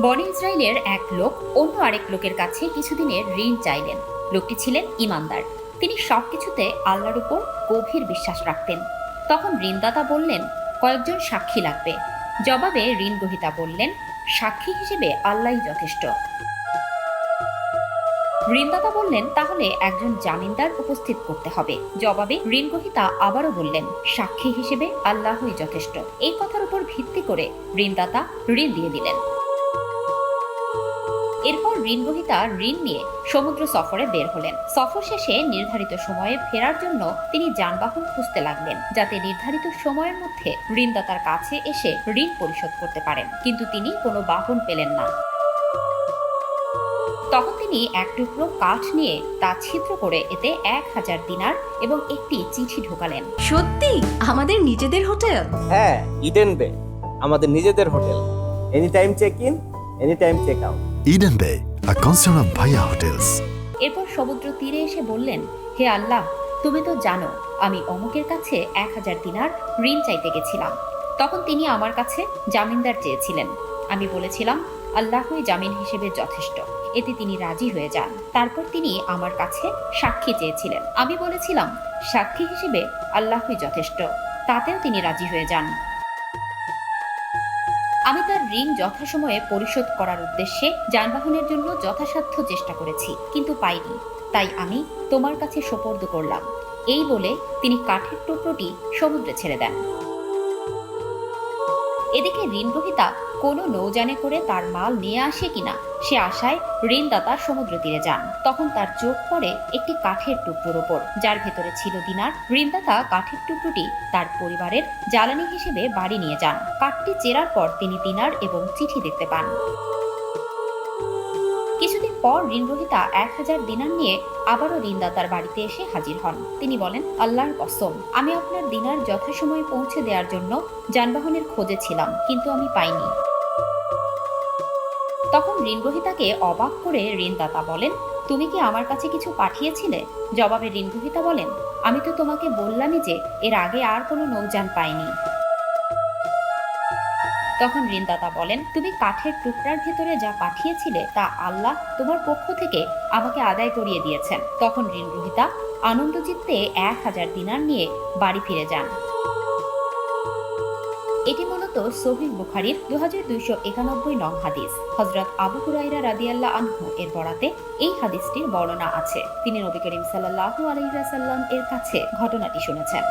বনি ইসরায়েলের এক লোক অন্য আরেক লোকের কাছে কিছুদিনের ঋণ চাইলেন। লোকটি ছিলেন ইমানদার। তিনি সবকিছুতে আল্লাহর উপর গভীর বিশ্বাস রাখতেন। তখন ঋণদাতা বললেন, কয়েকজন সাক্ষী লাগবে। জবাবে ঋণ গ্রহীতা বললেন, সাক্ষী হিসেবে আল্লাহই যথেষ্ট। ঋণদাতা বললেন, তাহলে একজন জামিনদার উপস্থিত করতে হবে। জবাবে ঋণ গ্রহীতা আবারও বললেন, সাক্ষী হিসেবে আল্লাহই যথেষ্ট। এই কথার উপর ভিত্তি করে ঋণদাতা ঋণ দিয়ে দিলেন। এরপর ঋণগ্রহীতা ঋণ নিয়ে সমুদ্র সফরে বের হলেন। সফর শেষে নির্ধারিত সময়ে ফেরার জন্য তিনি যানবাহন খুঁজতে লাগলেন যাতে নির্ধারিত সময়ের মধ্যে ঋণদাতার কাছে এসে ঋণ পরিশোধ করতে পারেন। কিন্তু তিনি কোনো বাহন পেলেন না। তখন তিনি এক টুকরো কাঠ নিয়ে তা ছিদ্র করে এতে এক হাজার দিনার এবং একটি চিঠি ঢোকালেন। সত্যি? আমাদের নিজেদের হোটেল? হ্যাঁ ইডেন বে। আমাদের নিজেদের hotel. Any time check in any time check out. Eden Bay, a concern of Bhaya Hotels. এরপর সমুদ্র তীরে এসে বললেন হে আল্লাহ তুমি তো জানো আমি অমুকের কাছে এক হাজার দিনার ঋণ চাইতে গেছিলাম। তখন তিনি আমার কাছে জামিনদার চেয়েছিলেন। আমি বলেছিলাম আল্লাহই জামিন হিসেবে যথেষ্ট। এতে তিনি রাজি হয়ে যান। তারপর তিনি আমার কাছে সাক্ষী চেয়েছিলেন। আমি বলেছিলাম সাক্ষী হিসেবে আল্লাহই যথেষ্ট। তাতেও তিনি রাজি হয়ে যান। আমি তার ঋণ যথাসময়ে পরিশোধ করার উদ্দেশ্যে যানবাহনের জন্য যথাসাধ্য চেষ্টা করেছি, কিন্তু পাইনি। তাই আমি তোমার কাছে সোপর্দ করলাম। এই বলে তিনি কাঠের টুকরোটি সমুদ্রে ছেড়ে দেন। এদিকে ঋণগ্রহীতা কোনো নৌজানে করে তার মাল নিয়ে আসে কিনা সে আশায় ঋণদাতা সমুদ্র তীরে যান। তখন তার চোখ পড়ে একটি কাঠের টুকরোর ওপর, যার ভেতরে ছিল দিনার। ঋণদাতা কাঠের টুকরোটি তার পরিবারের জ্বালানি হিসেবে বাড়ি নিয়ে যান। কাঠটি চেরার পর তিনি দিনার এবং চিঠি দেখতে পান। পর ঋণগ্রহীতা এক হাজার দিনার নিয়ে আবারও ঋণদাতার বাড়িতে এসে হাজির হন। তিনি বলেন, আল্লাহর কসম, আমি আপনার দিনার যথাসময়ে পৌঁছে দেওয়ার জন্য যানবাহনের খোঁজে ছিলাম, কিন্তু আমি পাইনি। তখন ঋণগ্রহীতাকে অবাক করে ঋণদাতা বলেন, তুমি কি আমার কাছে কিছু পাঠিয়েছিলে? জবাবে ঋণগ্রহীতা বলেন, আমি তো তোমাকে বললামই যে এর আগে আর কোনো নৌযান পাইনি। তখন ঋণদাতা বলেন, তুমি কাঠের টুকরার ভেতরে যা পাঠিয়েছিলে তা আল্লাহ তোমার পক্ষ থেকে আমাকে আদায় করিয়ে দিয়েছেন। তখন ঋণগ্রহীতা আনন্দচিত্তে এক হাজার দিনার নিয়ে বাড়ি ফিরে যান। এটি মূলত সহিহ বুখারির দু হাজার দুইশো একানব্বই নং হাদিস। হজরত আবু হুরাইরা রাদিয়াল্লাহ আনহু এর বরাতে এই হাদিসটির বর্ণনা আছে। তিনি নবী করিম সাল্লাহু আলহিহাসাল্লাম এর কাছে ঘটনাটি শুনেছেন।